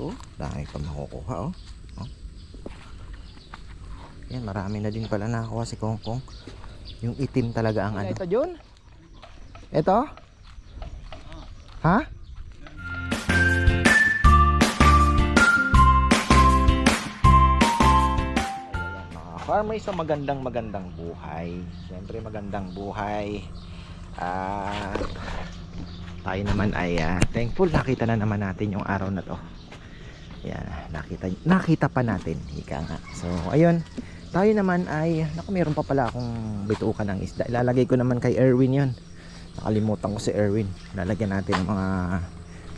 Ito, dami pa makukuha oh. oh. Yan, marami na din pala nakakuha si Kong Kong. Yung itim talaga ang ano. Ito, Jun? Ito? Ha? Mga farmer sa magandang magandang buhay. Siyempre magandang buhay. At tayo naman ay ah, thankful nakita na naman natin yung araw na to. Yan, nakita nakita pa natin, ika nga. So, ayun. Tayo naman ay, naku, meron pa pala akong bitukan ng isda. Ilalagay ko naman kay Erwin 'yon. Nakalimutan ko si Erwin. Lalagyan natin ng mga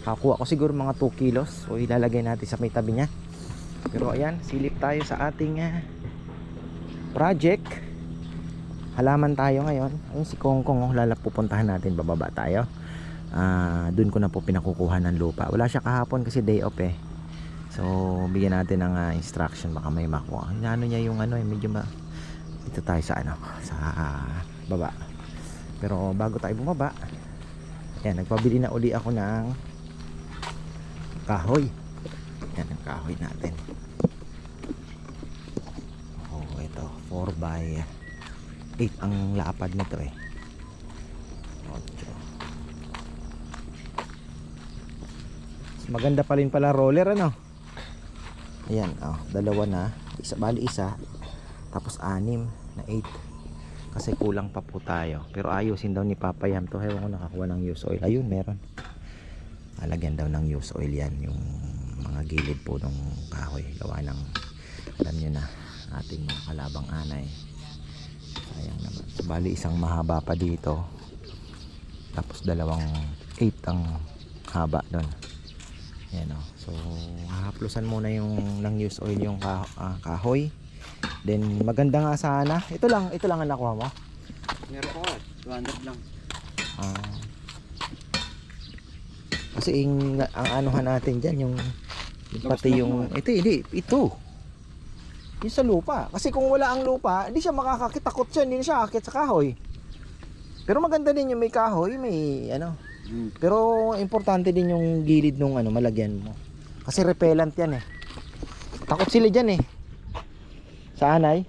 kakuha ko siguro mga 2 kilos. So, ilalagay natin sa may tabi niya. Pero ayan, silip tayo sa ating ah, project. Halaman tayo ngayon. Ayun si Kong Kong, oh, lalap pupuntahan natin, bababa tayo. Ah, doon ko na po pinakukuha ng lupa. Wala siya kahapon kasi day off eh. So, bigyan natin ng ah, instruction baka may makuha. Ano niya yung ano eh, medyo ma dito tayo sa ano, sa ah, baba. Pero bago tayo bumaba, yan, nagpabili na uli ako ng kahoy. Yan ang kahoy natin. Oh, ito, 4 by 8 ang lapad nito eh. 8. Mas maganda pa rin pala roller ano. Ayan, oh, dalawa na. Isa bali isa. Tapos anim na 8. Kasi kulang pa po tayo. Pero ayusin daw ni Papa Yam to. Ewan ko nakakuha ng used oil. Ayun, meron. Alagyan daw ng used oil yan. Yung mga gilid po ng kahoy. Gawa ng, alam nyo na, ating mga kalabang anay. Sayang naman. So, bali isang mahaba pa dito. Tapos dalawang 8 ang haba doon. Yan o. So, hahaplusan muna yung ng used oil yung ka, ah, kahoy. Then, maganda nga sana. Ito lang, ito lang ang nakuha mo. Meron ko nga, 200 lang. Ah. kasi yung, ang anuhan natin dyan, yung, yung pati yung, ito, hindi, ito. Yung sa lupa. Kasi kung wala ang lupa, hindi siya makakakit. Takot siya, hindi siya akit sa kahoy. Pero maganda din yung may kahoy, may ano. Hmm. Pero importante din yung gilid nung ano, malagyan mo. Kasi repellent yan eh. Takot sila dyan eh. Sa anay.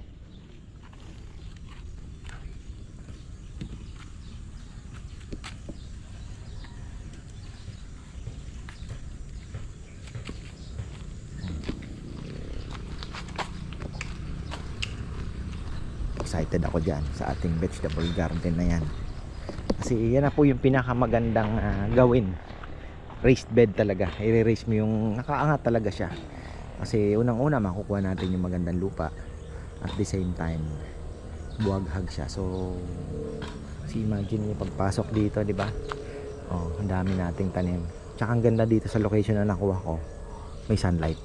Excited ako dyan sa ating vegetable garden na yan. Kasi yan na po yung pinakamagandang ah, gawin. Raised bed talaga. I-raise mo yung nakaangat talaga siya. Kasi unang-una makukuha natin yung magandang lupa. At the same time, buwaghag siya. So, si imagine yung pagpasok dito, di ba? Oh, ang dami nating tanim. Tsaka ang ganda dito sa location na nakuha ko. May sunlight.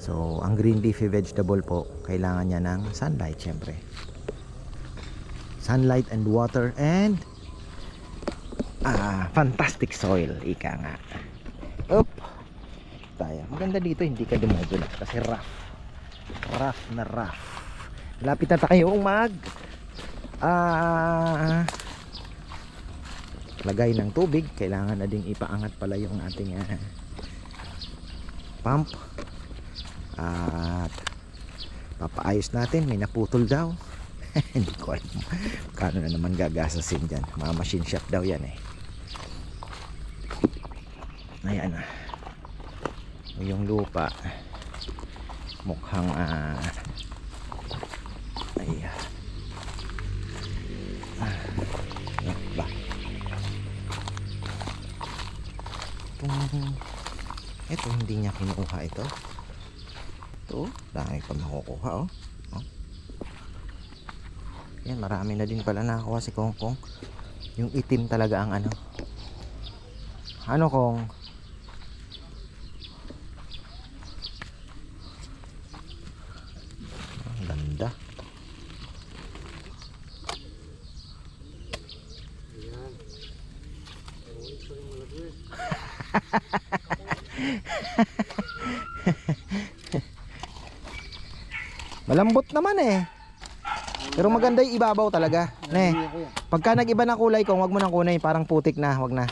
So, ang green leafy vegetable po, kailangan niya ng sunlight, syempre. Sunlight and water and ah, fantastic soil, ika nga. Up. Tayo. Maganda dito, hindi ka dumudulog kasi rough. Rough na rough. Lapit na tayong mag ah lagay ng tubig. Kailangan na ding ipaangat pala yung ating ah, pump. At papaayos natin. May naputol daw. hindi ko alam. Kano na naman gagasasin dyan. Mga machine shop daw yan eh. Ayan. Yung lupa. Mukhang ah ay ah. Ba itong ito hindi niya kinukuha ito. Ito dami pa makukuha oh. oh. Yan marami na din pala nakakuha si Kong Kong yung itim talaga ang ano. Ano Kong ang ganda Ayan. Ewan ko rin malagay. malambot naman eh pero maganda yung ibabaw talaga ne. Pagka nag-iba na kulay kung wag mo nang kunay, parang putik na, wag na.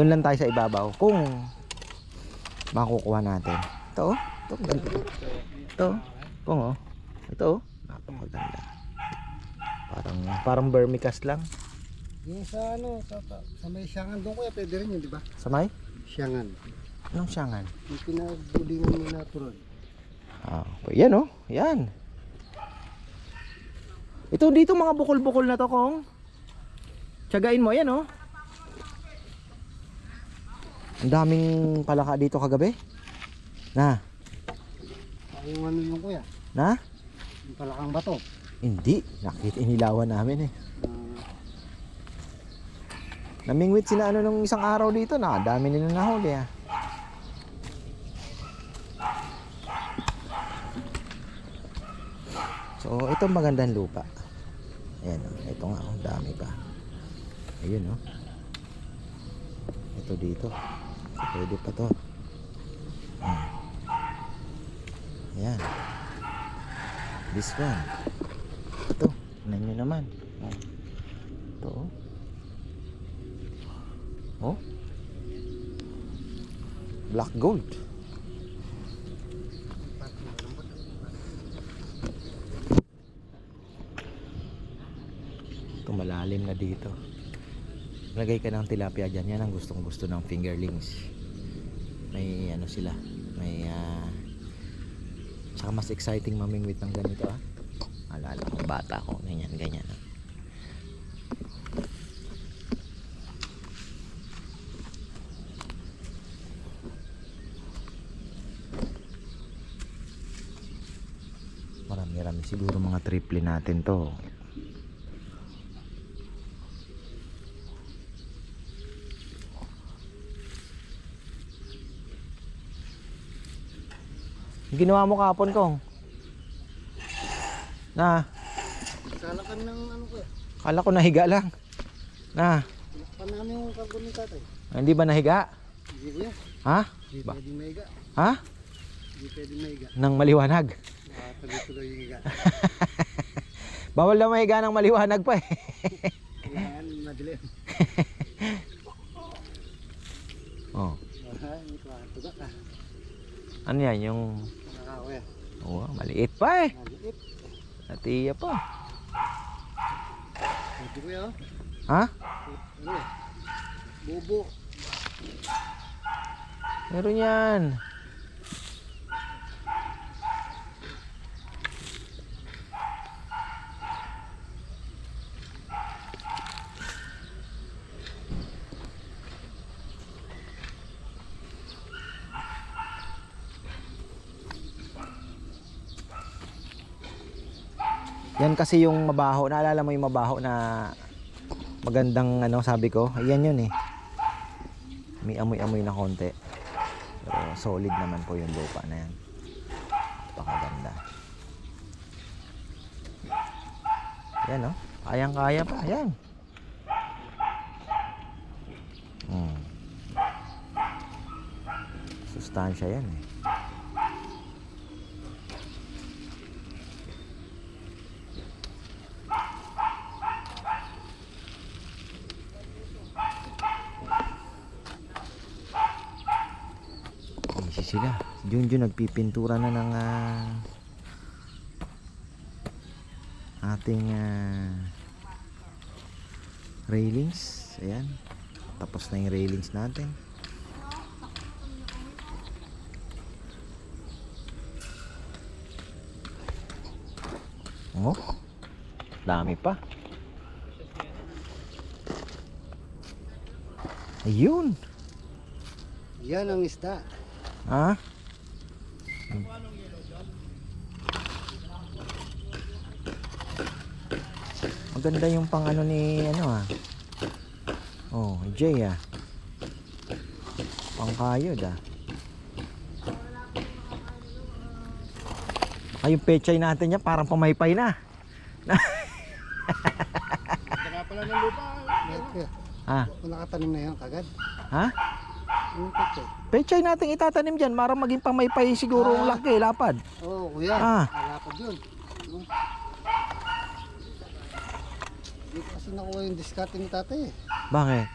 Doon lang tayo sa ibabaw. Kung makukuha natin. Ito oh. Ito, ganda. Ito. Kung oh. Ito oh. Napakaganda. Parang, parang vermicast lang. Yung sa ano, sa, sa may siyangan doon kuya, pwede rin yun, di ba? Samay? Siyangan. Anong siyangan? Yung pinagbulingan mo natural. Ah, yan oh. Yan. Ito dito mga bukol-bukol na to kong. Tiyagain mo yan oh. Ang daming palaka dito kagabi. Na, yung ano yung kuya, na? yung palakang bato. Hindi, nakita inilawan namin eh. Ah, Namingwit sila ano nung isang araw dito na, dami nila nahuli ah. So, ito magandang lupa. Ayan, oh. ito nga, oh, dami pa. Ayun, oh. Ito dito. Pwede pa to. Ayan. This one. Ito, tignan nyo naman. Ito, oh. Oh. Black gold. Ito malalim na dito. Lagay ka ng tilapia dyan. Yan ang gustong gusto ng fingerlings. May ano sila. May ah Tsaka mas exciting mamingwit ng ganito ah. Alala ko bata ko. Ganyan, ganyan. ah. Marami-rami siguro mga triple natin to. Yung Ginawa mo kapon kong. Na, Salakan ng ano kuya, kala ko nahiga lang. Na, namin yung karbon ni tatay. hindi ba nahiga? Hindi kuya, Ha? hindi Ba- pwedeng maiga. Ha? Hindi pwedeng maiga. Nang maliwanag. Nakatuloy-tuloy yung higa. Bawal na mahiga ng maliwanag pa eh. Kailangan madilim. Oh. Ah, ka. Ano yan? Yung... Oh, maliit pa eh. maliit. Natiya pa. Pwede kuya oh. Ha? Ano. Meron yan. Kasi yung mabaho. Naalala mo yung mabaho na magandang ano sabi ko? Ayan yun eh. May amoy-amoy na konti. Pero solid naman po yung lupa na yan. Napakaganda. Yan oh. Kayang-kaya pa. Yan. Hmm. Sustansya yan eh. Sila. Junjun nagpipintura na ng ah, ating ah, railings. Ayan. Tapos na yung railings natin. Oh. Dami pa. Ayun. Yan ang isda. Ha? Maganda yung pang ano ni ano ah. Oh, Jay ah. Pang kayod ah. Ay, yung pechay natin niya parang pamaypay na. Saka pala ng lupa. Ha? kung nakatanim na yan kagad. Ha? Pechay natin itatanim dyan para maging pamaypay siguro ang laki, lapad. Oo, oh, kuya. Ah. Malapad yun. Hindi ko kasi nakuha yung diskarte ni tatay eh. Bakit?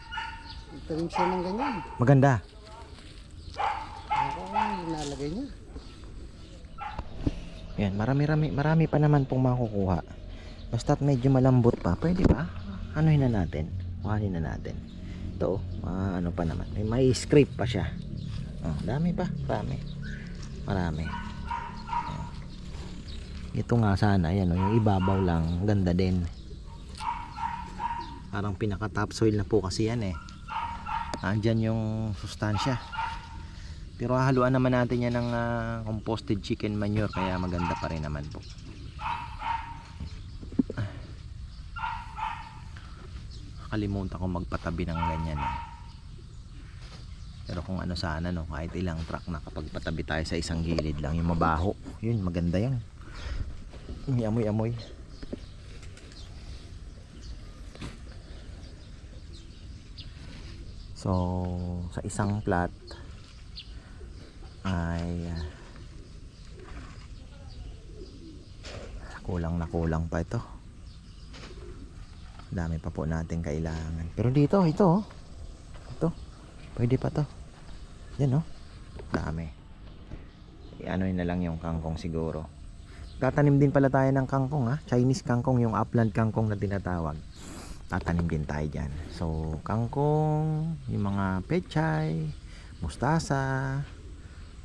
Nagtanim siya ng ganyan. Maganda. Ako, inalagay niya. Yan, marami-rami marami pa naman pong makukuha. Basta't medyo malambot pa, pwede ba? Anuhin na natin. Kuhanin na natin. Oh, ah, ano pa naman. May, may scrape pa siya. Oh, dami pa, marami. Marami. Oh. Ito nga sana, yan, oh, yung ibabaw lang, ganda din. Parang pinaka topsoil na po kasi yan eh. Andyan yung sustansya. Pero haluan naman natin yan ng ah, composted chicken manure kaya maganda pa rin naman po. Kalimutan ko magpatabi ng ganyan. eh. Pero kung ano sana no, kahit ilang truck na kapag patabi tayo sa isang gilid lang yung mabaho. Yun, maganda yan. May amoy-amoy. So, sa isang plat ay ah, kulang na kulang pa ito. Dami pa po natin kailangan. Pero dito, ito oh. Ito. Pwede pa to. Yan oh. Dami. I-ano na lang yung kangkong siguro. Tatanim din pala tayo ng kangkong ha. Chinese kangkong, yung upland kangkong na tinatawag. Tatanim din tayo dyan. So, kangkong, yung mga pechay, mustasa,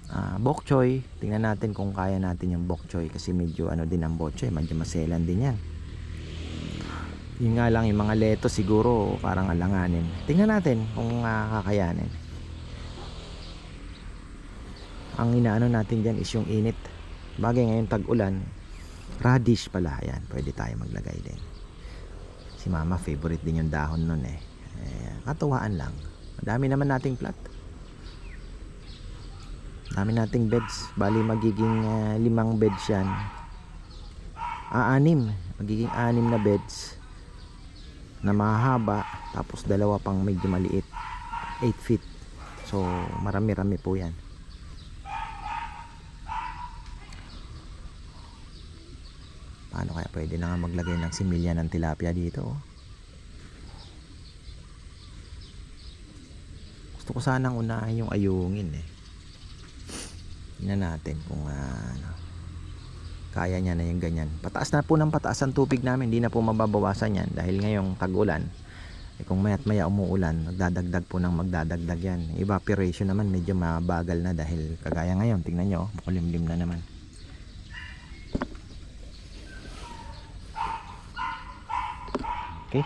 ah bok choy. Tingnan natin kung kaya natin yung bok choy kasi medyo ano din ang bok choy, medyo maselan din yan. Yun nga lang yung mga leto siguro parang alanganin. Tingnan natin kung kakayanin. Ang inaano natin dyan is yung init. Bagay ngayon tag-ulan, radish pala. Yan, pwede tayo maglagay din. Si mama favorite din yung dahon nun eh. eh katuwaan lang. Madami naman nating plat. Dami nating beds. Bali magiging ah, limang beds yan. Ah, anim. Magiging anim na beds na mahaba tapos dalawa pang medyo maliit 8 feet. So marami-rami po yan. Paano kaya pwede na nga maglagay ng similya ng tilapia dito oh? gusto ko sanang unahin yung ayungin eh. Tingnan natin kung ah, ano, kaya niya na yung ganyan. Pataas na po ng pataas ang tubig namin, hindi na po mababawasan yan dahil ngayong tag-ulan. Eh kung mayat maya umuulan, magdadagdag po ng magdadagdag yan. Evaporation naman medyo mabagal na dahil kagaya ngayon, tingnan nyo, oh, makulimlim na naman. Okay.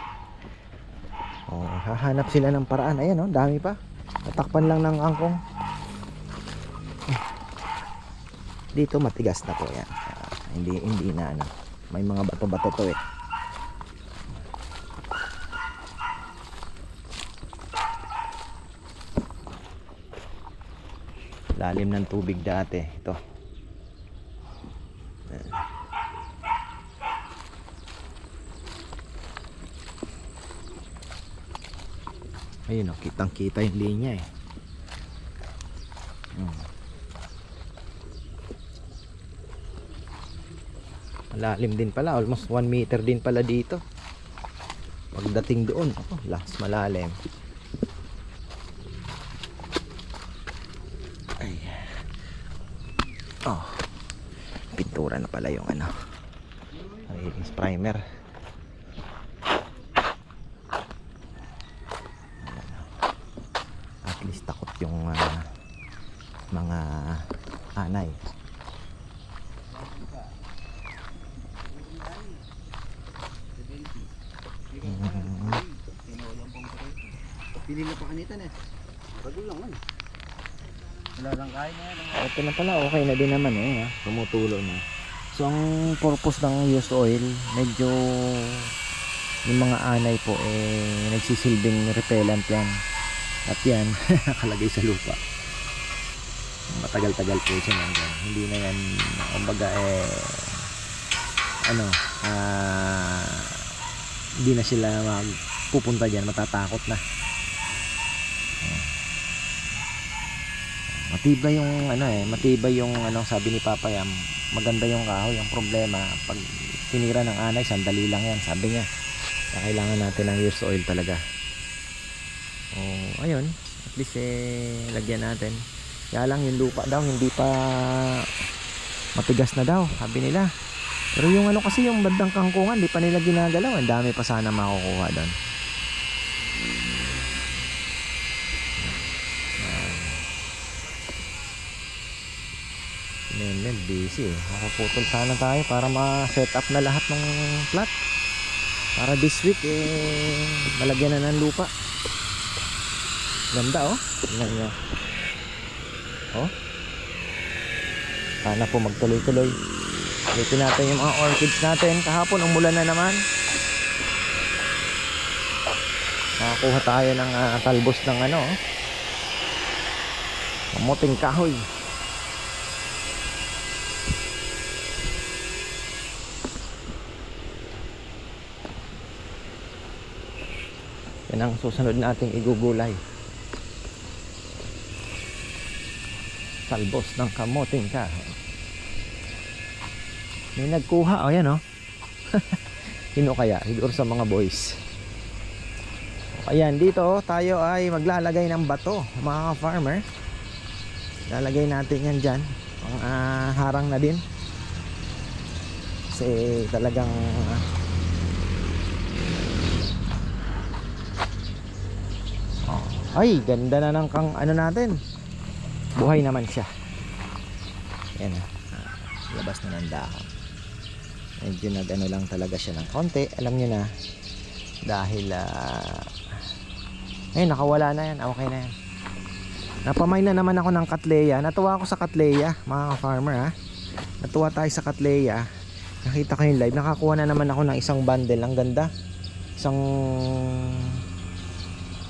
Oh, hahanap sila ng paraan. Ayan oh, dami pa. Tatakpan lang ng angkong. Dito matigas na po yan. Hindi hindi na ano. May mga bato-bato to eh. Lalim ng tubig dati. Ito. Ayun oh, kitang-kita yung linya eh. Hmm. Malalim din pala, almost 1 meter din pala dito. Pagdating doon, oh, las malalim. Ay. Oh. Pintura na pala yung ano. Nagiging primer. At least takot yung ah, mga anay. Mm. Pinili pa kanitan eh. Bago lang man. Wala lang kain na yan. Ito na pala, okay na din naman eh. Ha? Tumutulo na. So, ang purpose ng used oil, medyo yung mga anay po, eh, nagsisilbing repellent yan. At yan, nakalagay sa lupa. Matagal-tagal po siya nandyan. Hindi na yan, kumbaga eh, ano, ah, hindi na sila magpupunta dyan, matatakot na. Matibay yung ano eh matibay yung ano sabi ni Papa Yam maganda yung kahoy yung problema pag tinira ng anay sandali lang yan sabi niya kaya kailangan natin ng used oil talaga oh ayun at least eh lagyan natin Kaya lang yung lupa daw hindi pa matigas na daw, sabi nila. Pero yung ano kasi yung bandang kangkungan, di pa nila ginagalaw. Ang dami pa sana makukuha doon. Nenel, busy eh. Makaputol sana tayo para ma-set up na lahat ng plot. Para this week eh, malagyan na ng lupa. Ganda oh. Tingnan nyo. Oh. Sana po magtuloy-tuloy. Ulitin natin yung mga orchids natin. Kahapon umulan na naman. Nakakuha tayo ng ah, talbos ng ano. oh. Kamuting kahoy. Ang susunod nating igugulay. Talbos ng kamuting kahoy. May nagkuha, o yan o. Sino kaya? Siguro sa mga boys. Ayan, dito tayo ay maglalagay ng bato, mga farmer Lalagay natin yan dyan. Pang ah, harang na din. Kasi talagang ah, Ay, ganda na ng kang ano natin. Buhay naman siya. Yan ah. Labas na ng dahon. Medyo nag ano lang talaga siya ng konti. Alam niyo na. Dahil ah eh nakawala na yan. Okay na yan. Napamay na naman ako ng katleya. Natuwa ako sa katleya mga farmer ha natuwa tayo sa katleya. Nakita ko yung live. Nakakuha na naman ako ng isang bundle. Ang ganda. Isang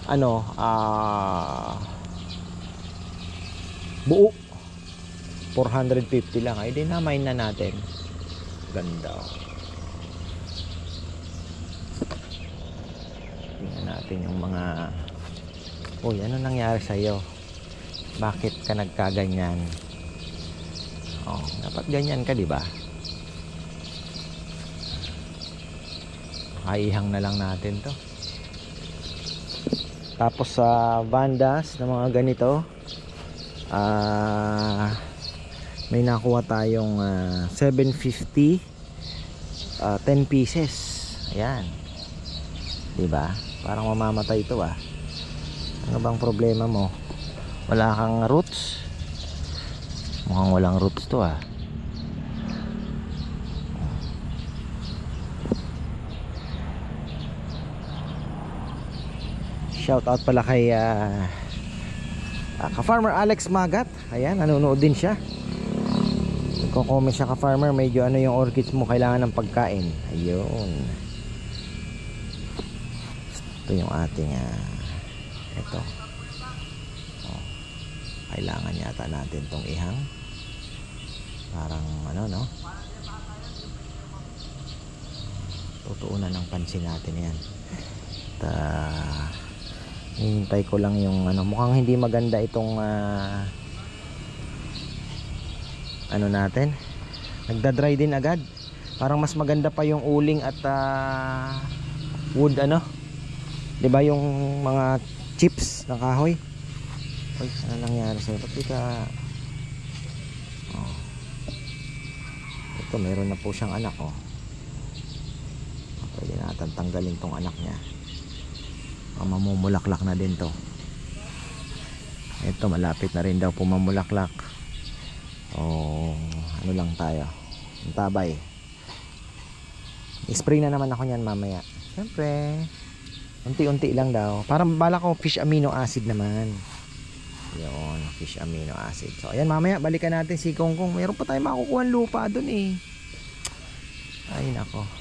ano ah buo 450 lang ay di na mine na natin Ganda. oh. Tingnan natin yung mga Uy, ano nangyari sa iyo? Bakit ka nagkaganyan? Oh, dapat ganyan ka, di ba? Kaihang na lang natin 'to. Tapos sa bandas na mga ganito, ah may nakuha tayong ah, 750 ah, 10 pieces. Ayan. Diba parang mamamatay ito ah. Ano bang problema mo? Wala kang roots? Mukhang walang roots to ah shout out pala kay ah, ah, ka-farmer Alex Magat ayan nanonood din siya Nagko-comment siya ka farmer, medyo ano yung orchids mo kailangan ng pagkain. Ayun. Ito yung ating ah, ito. Oh, kailangan yata natin tong ihang. Parang ano no? Tutuunan ng pansin natin yan. At ah, hinihintay ko lang yung ano, mukhang hindi maganda itong ah, ano natin nagda-dry din agad parang mas maganda pa yung uling at ah, wood ano 'di ba yung mga chips ng kahoy Uy, ano nangyari sa'yo? Ba't ka... Oh. Ito, meron na po siyang anak, oh. Pwede natin tanggalin tong anak niya. Mamumulaklak na din to. Ito, malapit na rin daw pumamulaklak. O ano lang tayo? Ang tabay. Spray na naman ako niyan mamaya. Syempre unti-unti lang daw. Parang bala ko fish amino acid naman. Yun fish amino acid. So ayan mamaya balikan natin si Kongkong. Meron pa tayo makukuha lupa dun eh. Ay nako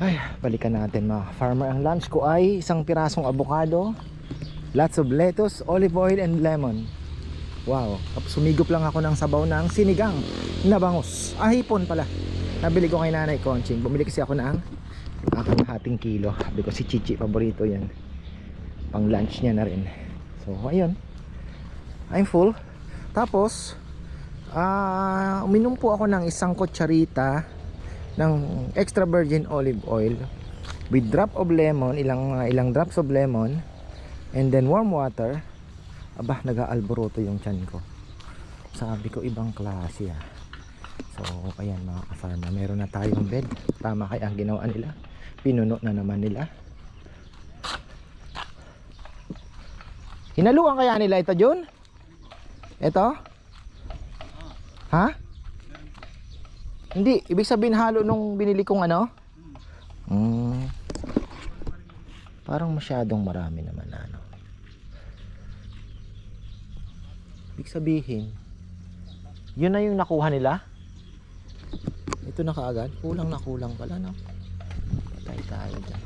ay balikan natin mga farmer ang lunch ko ay isang pirasong avocado lots of lettuce olive oil and lemon Wow. Sumigop lang ako ng sabaw ng sinigang na bangus. Ah, hipon pala. Nabili ko kay Nanay Conching. Bumili kasi ako ng kakahating kilo. Sabi ko si Chichi, paborito yan. Pang lunch niya na rin. So, ayun. I'm full. Tapos, ah, uminom po ako ng isang kutsarita ng extra virgin olive oil with drop of lemon, ilang ilang drops of lemon and then warm water Aba, nag-aalboroto yung tiyan ko. Sabi ko ibang klase ah. So, ayan mga kasama, meron na tayong bed. Tama kaya ang ginawa nila. Pinuno na naman nila. Hinaluan kaya nila ito, Jun? Ito? Ha? Hindi, ibig sabihin halo nung binili kong ano? Hmm. Parang masyadong marami naman na ano. Ibig sabihin, yun na yung nakuha nila? Ito na kaagad? Kulang na kulang pala, no? Patay tayo dyan.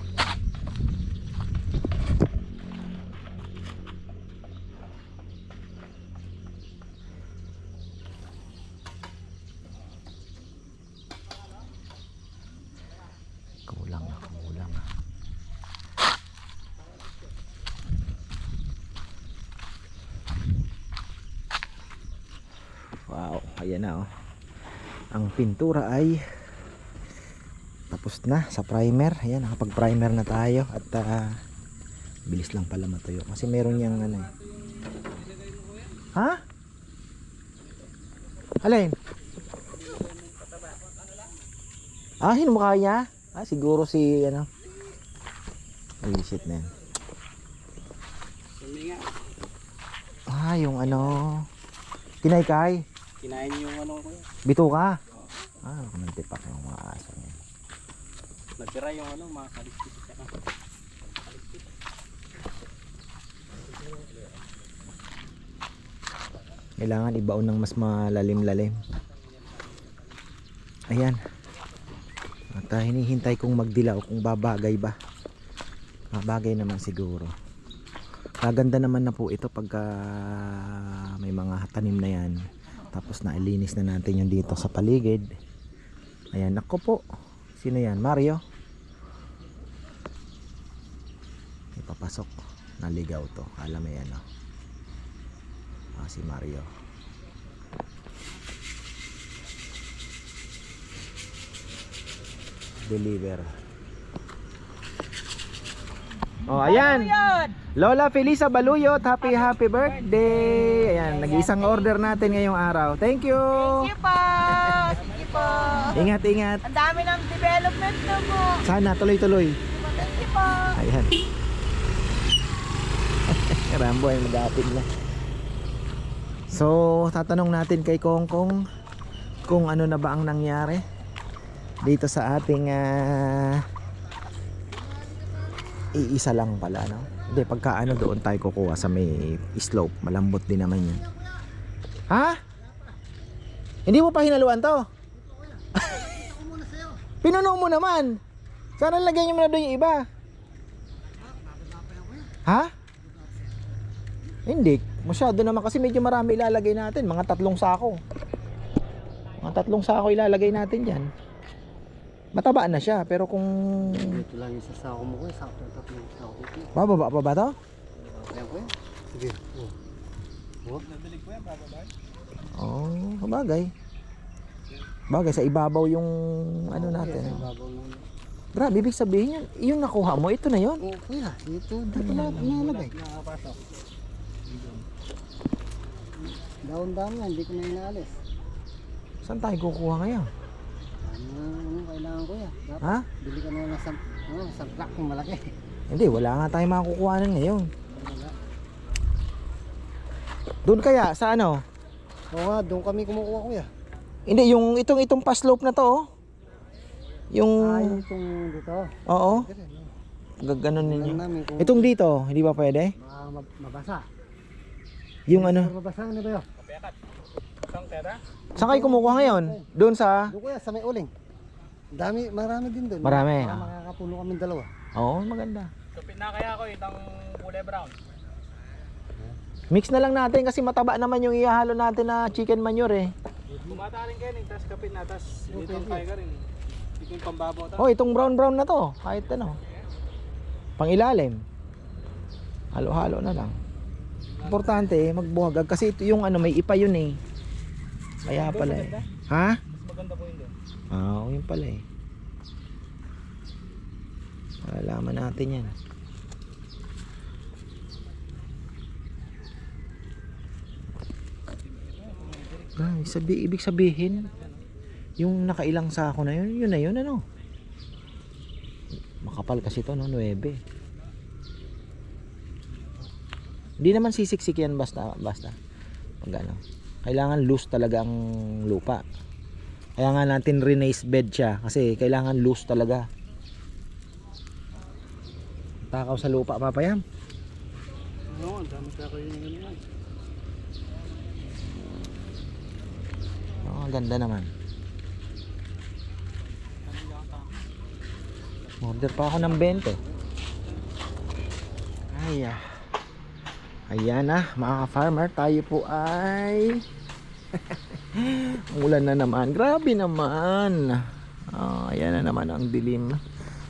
Kulang na kulang ah. Wow, ayan na oh. Ang pintura ay tapos na sa primer. Ayan, nakapag-primer na tayo at ah, bilis lang pala matuyo kasi meron yang ano eh. Ha? Alin? Ah, hinumukha niya? Ah, siguro si ano. Ay, shit na yan. Ah, yung ano. Kinaykay. Kinain yung ano ko yan. Bito ka. Ah, mantipak yung mga aso niya. Natira yung ano, mga kaliskis. Kailangan ibaon ng mas malalim-lalim. Ayan. At ah, hinihintay kong magdilaw kung babagay ba. Babagay naman siguro. Kaganda naman na po ito pagka may mga tanim na yan. Tapos nailinis na natin yung dito sa paligid. Ayan, nako po. Sino yan? Mario? Ipapasok. Naligaw to. Alam mo yan, no? Ah, si Mario. Deliver. Oh, ayan. Lola Felisa Baluyot, happy happy birthday. Ayan, nag-isang order natin ngayong araw. Thank you. Thank you po. Sige po. Ingat, ingat. Ang dami ng development na po. Sana tuloy-tuloy. Thank you po. Ayan. Rambo ay magapit na. So, tatanong natin kay Kongkong kung ano na ba ang nangyari dito sa ating ah, iisa lang pala, no? Hindi, pagka ano doon tayo kukuha sa may slope. Malambot din naman yun. Ha? Hindi mo pa hinaluan to? Pinuno mo naman. Sana lagyan nyo muna doon yung iba. Ha? Hindi. Masyado naman kasi medyo marami ilalagay natin. Mga tatlong sako. Mga tatlong sako ilalagay natin dyan. Mataba na siya. Pero kung Dito lang yung sasako mo ko, sakto yung tatlong sako ko. bababa pa ba to? Kaya ko yan. Sige. Oh. Oh. Nabilig ko yan, bababa. Oo, oh, bagay. Bagay, sa ibabaw yung ano natin. Babaw mo. Grabe, ibig sabihin yan, yung nakuha mo, ito na yon. Oh, kuya, dito, dito na, nalagay. Daon-daon yan, hindi ko na inaalis. Saan tayo kukuha ngayon? Ano, kailangan ko? Dapat Ha? bili ka na ng sam, ano, samplak yung malaki. Hindi, wala nga tayong makukuhanan ngayon. Doon kaya, sa ano? Oo nga, doon kami kumukuha kuya. Hindi, yung itong itong paslope na to, oh. Yung, Ah, yung itong dito. oo, gaganon ninyo. namin kung Itong dito, hindi ba pwede? baka mab- mabasa. Yung ano, mabasa, ano ba yun? Saan kayo kumukuha ngayon? Doon sa, Doon kuya, sa may uling. Dami, marami din doon. Marami, Para ah. makakapuno kami dalawa. oo, maganda. Tupin na kaya ako itang kulay brown. Mix na lang natin kasi mataba naman yung ihalo natin na chicken manure eh. Kumata rin kayo, tapos kapit na, tapos dito ang kaya ka rin. Dito yung pambabaw ta. Oh, itong brown brown na to, kahit ano. Pang ilalim. Halo-halo na lang. Importante eh, magbuhagag kasi ito yung ano may ipa yun eh. Kaya pala eh. Ha? Mas maganda po yun doon. Ah, Oo, yun pala eh. Malalaman natin yan. Ah, sabi, ibig sabihin, yung nakailang sako na yun, yun na yun, ano? Makapal kasi to, no? 9. Hindi naman sisiksik yan basta, basta. Pag ano. Kailangan loose talaga ang lupa. Kaya nga natin renace bed siya kasi kailangan loose talaga. Takaw sa lupa, papayam. Oo, ang dami ka kayo ng ganyan. Oh, ang ganda naman. Order pa ako ng 20. Ay, ah. Ayan na, mga farmer tayo po ay Ulan na naman. Grabe naman. Ah, ayan na naman ang dilim.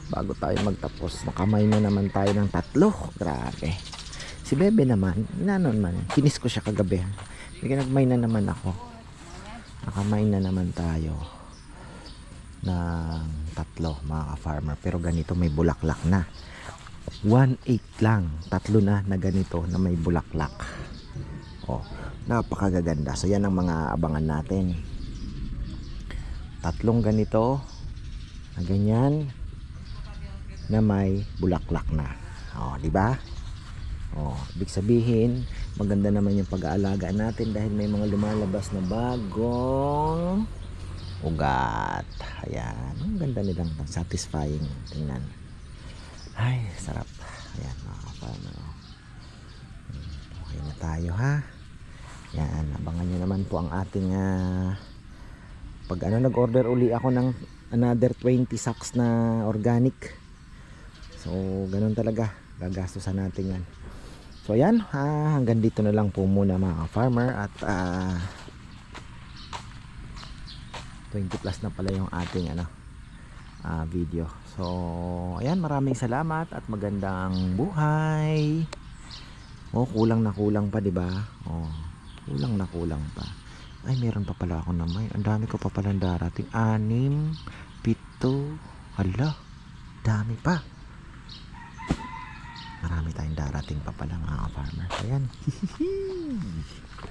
Bago tayo magtapos, nakamay na naman tayo ng tatlo. Grabe. Si Bebe naman, inanon man. Kinis ko siya kagabi. Hindi nagmay na naman ako. Nakamay na naman tayo ng tatlo mga farmer pero ganito may bulaklak na 1.8 lang tatlo na na ganito na may bulaklak oh napakagaganda so yan ang mga abangan natin tatlong ganito na ganyan na may bulaklak na oh di ba oh ibig sabihin maganda naman yung pag-aalaga natin dahil may mga lumalabas na bagong ugat. Ayan. Ang ganda nilang satisfying tingnan. Ay, sarap. Ayan, mga ka-farmer. oh. Hmm, Okay na tayo ha. Yan, abangan nyo naman po ang ating ah, pag ano nag-order uli ako ng another 20 sacks na organic. So, ganun talaga. Gagastusan natin yan. So, ayan. ah, hanggang dito na lang po muna mga farmer at ah, 20 plus na pala yung ating ano ah, video. So, ayan, maraming salamat at magandang buhay. Oh, kulang na kulang pa, 'di ba? Oh, kulang na kulang pa. Ay, meron pa pala ako naman. Ang dami ko pa pala darating. Anim, pito, hala, dami pa. Marami tayong darating pa pala mga farmer. Ayan.